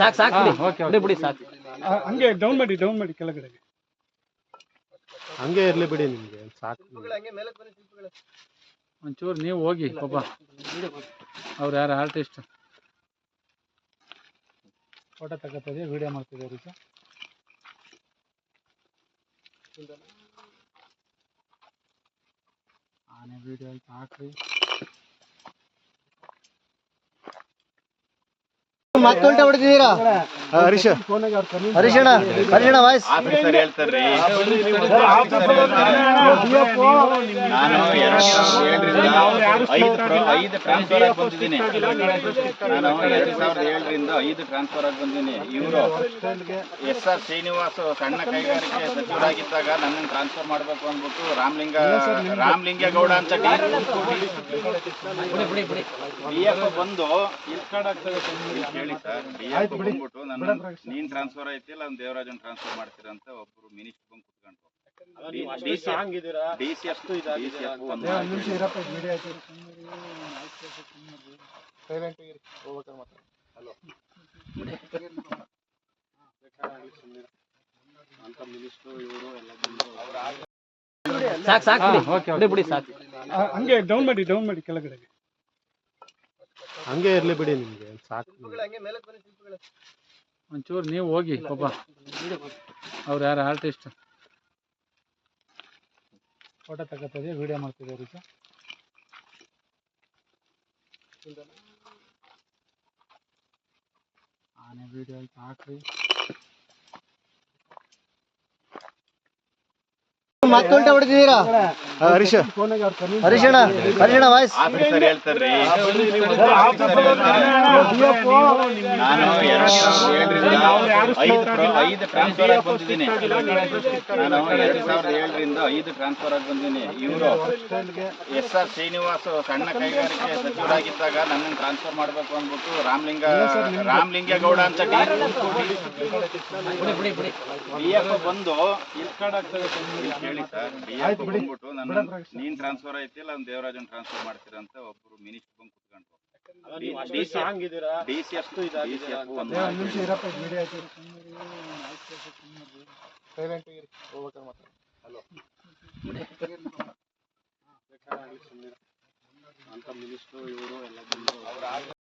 ಸಾಕು ಸಾಕು ಬಿಡಿ. ಬಿಡಿ ಬಿಡಿ ಸಾಕು. ಹಂಗೆ ಡೌನ್ ಮಾಡಿ ಡೌನ್ ಮಾಡಿ ಕೆಳಗಡೆ. ಹಂಗೆ ಇರ್ಲಿ ಬಿಡಿ ನಿಮ್ಗೆ ಸಾಕು. ಒಂಚೂರು ನೀವು ಹೋಗಿ ಪಾಪ. ಅವ್ರು ಯಾರು ಆರ್ಟಿಸ್ಟ್ ಫೋಟೋ ತಗೋತದೆ ವಿಡಿಯೋ ಮಾಡ್ತಿದ್ದೀವಿ ಅದಕ್ಕೆ ಆನೆ ವಿಡಿಯೋ ಆಯ್ತು ಹಾಕ್ರಿ ಉಲ್ಟಾ ಹೊಡೆದಿದ್ದೀರಾ ಹರೀಶ್. ಹರೀಶಣ್ಣ ಹರೀಶಣ್ಣ ವಾಯ್ಸ್. ಆಫೀಸರ್ ಹೇಳ್ತಾರ್ರಿ. ನಾನು ಟ್ರಾನ್ಸ್ಫರ್ ಆಗಿ ನಾನು ಸಾವಿರದ ಏಳರಿಂದ ಐದು ಟ್ರಾನ್ಸ್ಫರ್ ಆಗಿ ಇವರು ಎಸ್ ಆರ್ ಶ್ರೀನಿವಾಸ್ ಸಣ್ಣ ಕೈಗಾರಿಕೆ ಸಚಿವರಾಗಿದ್ದಾಗ ನನ್ನನ್ನು ಟ್ರಾನ್ಸ್ಫರ್ ಮಾಡಬೇಕು ಅಂದ್ಬಿಟ್ಟು ರಾಮಲಿಂಗ ರಾಮಲಿಂಗೇಗೌಡ ಅಂತ ಬಂದು ಕೇಳಿ ಸರ್. ಎಫ್ ಬಂದ್ಬಿಟ್ಟು ನೀನ್ ಟ್ರಾನ್ಸ್ಫರ್ ಐತಿಲ್ಲ ನಾನು ದೇವರಾಜನ್ ಟ್ರಾನ್ಸ್ಫರ್ ಮಾಡ್ತೀರಾ ಅಂತ ಒಬ್ರು ಮಿನಿಸ್ಟರ್ ಬಂದು ಕುತ್ಕೊಂಡು ಸಾಕು ಸಾಕು ಬಿಡಿ. ಸಾಕು. ಹಂಗೆ ಡೌನ್ ಮಾಡಿ ಡೌನ್ ಮಾಡಿ ಕೆಳಗಡೆಗೆ ಹಂಗೆ ಇರ್ಲಿ ಬಿಡಿ ನಿಮ್ಗೆ ಸಾಕು. ಒಂಚೂರು ನೀವು ಹೋಗಿ ಪಾಪ. ಅವ್ರು ಯಾರು ಆರ್ಟಿಸ್ಟ್ ಫೋಟೋ ತಗೋತದೆ ವಿಡಿಯೋ ಮಾಡ್ತಿದ್ದೀವಿ ಅದಕ್ಕೆ ಆನೆ ವಿಡಿಯೋ ಅಂತ ಹಾಕ್ರಿ ಮತ್ತೆ ಹೊಡೆದಿದ್ದೀರಾ ಹರೀಶ್. ಹರೀಶಣ್ಣ ವಾಯ್ಸ್ ಆಫೀಸರ್ ಎರಡ್ ಎಸ್ ಶ್ರೀನಿವಾಸ್ ಸಣ್ಣ ಕೈಗಾರಿಕೆ ಸಚಿವರಾಗಿದ್ದಾಗ ನನ್ನನ್ನು ಟ್ರಾನ್ಸ್ಫರ್ ಮಾಡಬೇಕು ಅಂದ್ಬಿಟ್ಟು ರಾಮಲಿಂಗ ರಾಮಲಿಂಗೇಗೌಡ ಅಂತ ಬಂದು ಇಲ್ ಕಡೆ ಆಗ್ತದೆ ಇಲ್ಲಿ ಕೇಳಿ ಸರ್. ಎಫ್ ನನ್ನ ನೀನ್ ಟ್ರಾನ್ಸ್ಫರ್ ಐತಿಲ್ಲ ಅವ್ನು ದೇವರಾಜನ್ ಟ್ರಾನ್ಸ್ಫರ್ ಮಾಡ್ತೀರ ಅಂತ ಒಬ್ರು ಮಿನಿಸ್ಟರ್ ಬಂದು ಕುತ್ಕೊಂಡು ಅಂತ ಮಿನಿಸ್ಟ್ರು ಇವರು ಎಲ್ಲ ಬಂದು